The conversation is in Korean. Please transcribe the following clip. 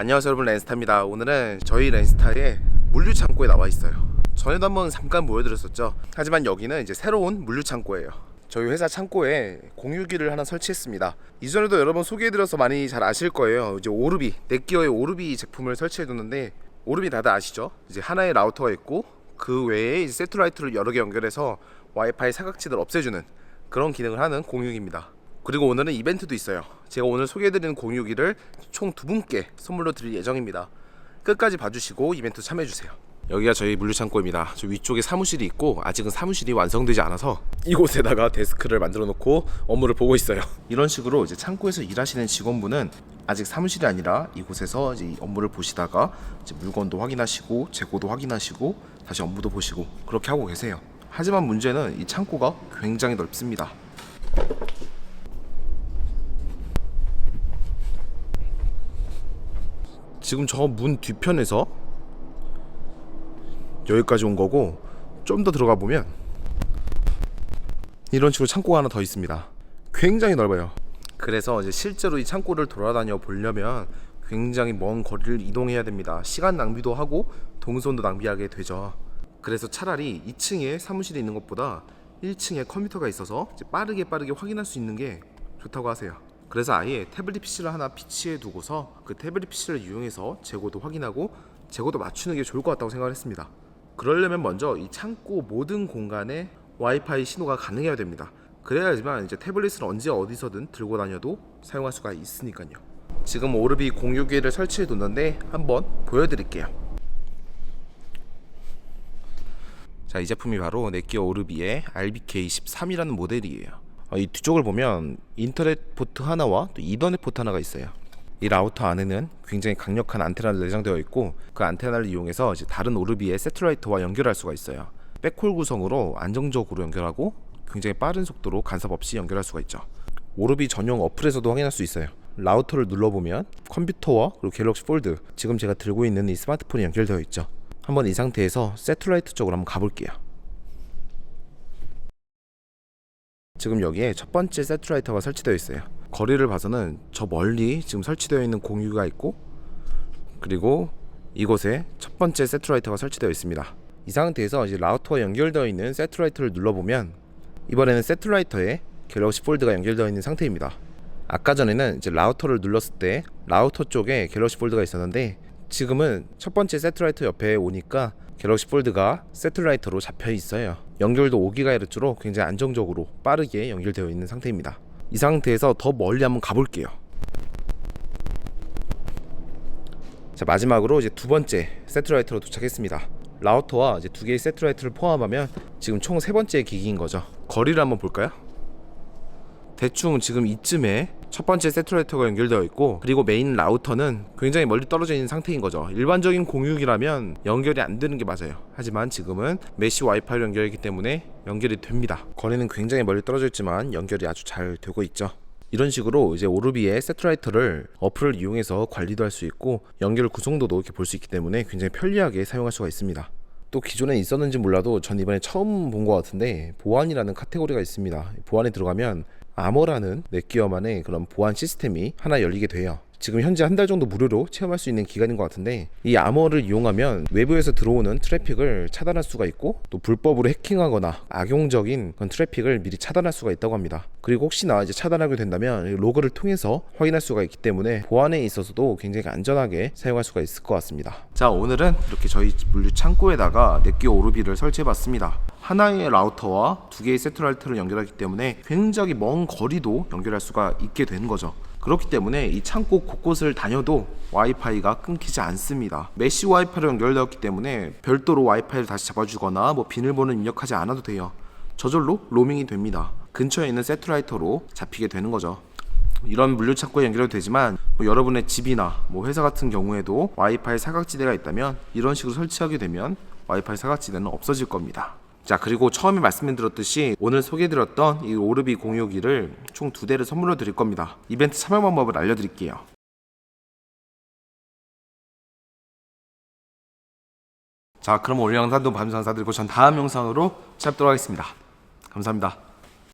안녕하세요 여러분. 렌스타입니다. 오늘은 저희 렌스타의 물류 창고에 나와 있어요. 전에도 한번 잠깐 보여드렸었죠. 하지만 여기는 이제 새로운 물류 창고예요. 저희 회사 창고에 공유기를 하나 설치했습니다. 이전에도 여러 번 소개해드려서 많이 잘 아실 거예요. 이제 오르비 넷기어의 오르비 제품을 설치해뒀는데 오르비 다들 아시죠? 이제 하나의 라우터가 있고 그 외에 세트라이트를 여러 개 연결해서 와이파이 사각지대를 없애주는 그런 기능을 하는 공유기입니다 그리고 오늘은 이벤트도 있어요. 제가 오늘 소개해드리는 공유기를 총 두 분께 선물로 드릴 예정입니다. 끝까지 봐주시고 이벤트 참여해주세요. 여기가 저희 물류창고입니다. 저 위쪽에 사무실이 있고 아직은 사무실이 완성되지 않아서 이곳에다가 데스크를 만들어 놓고 업무를 보고 있어요. 이런 식으로 이제 창고에서 일하시는 직원분은 아직 사무실이 아니라 이곳에서 이제 이 업무를 보시다가 이제 물건도 확인하시고 재고도 확인하시고 다시 업무도 보시고 그렇게 하고 계세요. 하지만 문제는 이 창고가 굉장히 넓습니다. 지금 저 문 뒤편에서 여기까지 온 거고 좀 더 들어가 보면 이런 식으로 창고가 하나 더 있습니다. 굉장히 넓어요. 그래서 이제 실제로 이 창고를 돌아다녀 보려면 굉장히 먼 거리를 이동해야 됩니다. 시간 낭비도 하고 동선도 낭비하게 되죠. 그래서 차라리 2층에 사무실이 있는 것보다 1층에 컴퓨터가 있어서 빠르게 빠르게 확인할 수 있는 게 좋다고 하세요. 그래서 아예 태블릿 PC를 하나 비치해 두고서 그 태블릿 PC를 이용해서 재고도 확인하고 재고도 맞추는 게 좋을 것 같다고 생각을 했습니다. 그러려면 먼저 이 창고 모든 공간에 와이파이 신호가 가능해야 됩니다. 그래야지만 이제 태블릿을 언제 어디서든 들고 다녀도 사용할 수가 있으니까요. 지금 오르비 공유기를 설치해 뒀는데 한번 보여드릴게요. 자, 이 제품이 바로 넷기어 오르비의 RBK13이라는 모델이에요. 어, 이 뒤쪽을 보면 인터넷 포트 하나와 또 이더넷 포트 하나가 있어요. 이 라우터 안에는 굉장히 강력한 안테나를 내장되어 있고 그 안테나를 이용해서 이제 다른 오르비의 세트라이트와 연결할 수가 있어요. 백홀 구성으로 안정적으로 연결하고 굉장히 빠른 속도로 간섭 없이 연결할 수가 있죠. 오르비 전용 어플에서도 확인할 수 있어요. 라우터를 눌러보면 컴퓨터와 그리고 갤럭시 폴드 지금 제가 들고 있는 이 스마트폰이 연결되어 있죠. 한번 이 상태에서 세트라이트 쪽으로 한번 가볼게요. 지금 여기에 첫 번째 세트라이터가 설치되어 있어요. 거리를 봐서는 저 멀리 지금 설치되어 있는 공유가 있고 그리고 이곳에 첫 번째 세트라이터가 설치되어 있습니다. 이 상태에서 이제 라우터와 연결되어 있는 세트라이터를 눌러보면 이번에는 세트라이터에 갤럭시 폴드가 연결되어 있는 상태입니다. 아까 전에는 이제 라우터를 눌렀을 때 라우터 쪽에 갤럭시 폴드가 있었는데 지금은 첫 번째 세트라이터 옆에 오니까 갤럭시 폴드가 세트라이터로 잡혀 있어요. 연결도 5GHz로 굉장히 안정적으로 빠르게 연결되어 있는 상태입니다. 이 상태에서 더 멀리 한번 가볼게요. 자 마지막으로 이제 두 번째 세트라이터로 도착했습니다. 라우터와 이제 두 개의 세트라이트를 포함하면 지금 총 세 번째 기기인 거죠. 거리를 한번 볼까요? 대충 지금 이쯤에 첫 번째 세트라이터가 연결되어 있고 그리고 메인 라우터는 굉장히 멀리 떨어져 있는 상태인 거죠. 일반적인 공유기라면 연결이 안 되는 게 맞아요. 하지만 지금은 메시 와이파이로 연결이기 때문에 연결이 됩니다. 거리는 굉장히 멀리 떨어져 있지만 연결이 아주 잘 되고 있죠. 이런 식으로 이제 오르비의 세트라이터를 어플을 이용해서 관리도 할 수 있고 연결 구성도도 이렇게 볼 수 있기 때문에 굉장히 편리하게 사용할 수가 있습니다. 또 기존에 있었는지 몰라도 전 이번에 처음 본 것 같은데 보안이라는 카테고리가 있습니다. 보안에 들어가면 아머라는 넷기어만의 그런 보안 시스템이 하나 열리게 돼요. 지금 현재 한 달 정도 무료로 체험할 수 있는 기간인 것 같은데 이 아머를 이용하면 외부에서 들어오는 트래픽을 차단할 수가 있고 또 불법으로 해킹하거나 악용적인 그런 트래픽을 미리 차단할 수가 있다고 합니다. 그리고 혹시나 이제 차단하게 된다면 로그를 통해서 확인할 수가 있기 때문에 보안에 있어서도 굉장히 안전하게 사용할 수가 있을 것 같습니다. 자 오늘은 이렇게 저희 물류 창고에다가 넷기어 오르비를 설치해봤습니다. 하나의 라우터와 두 개의 세트라이트를 연결하기 때문에 굉장히 먼 거리도 연결할 수가 있게 되는 거죠. 그렇기 때문에 이 창고 곳곳을 다녀도 와이파이가 끊기지 않습니다. 메시 와이파이로 연결되었기 때문에 별도로 와이파이를 다시 잡아주거나 뭐 비밀번호 입력하지 않아도 돼요. 저절로 로밍이 됩니다. 근처에 있는 세트라이터로 잡히게 되는 거죠. 이런 물류 창고에 연결도 되지만 뭐 여러분의 집이나 뭐 회사 같은 경우에도 와이파이 사각지대가 있다면 이런 식으로 설치하게 되면 와이파이 사각지대는 없어질 겁니다. 자 그리고 처음에 말씀드렸듯이 오늘 소개해드렸던 이 오르비 공유기를 총 두 대를 선물로 드릴 겁니다. 이벤트 참여 방법을 알려드릴게요. 자 그럼 오늘 영상도 밤 장사드리고 전 다음 영상으로 찾도록 하겠습니다. 감사합니다.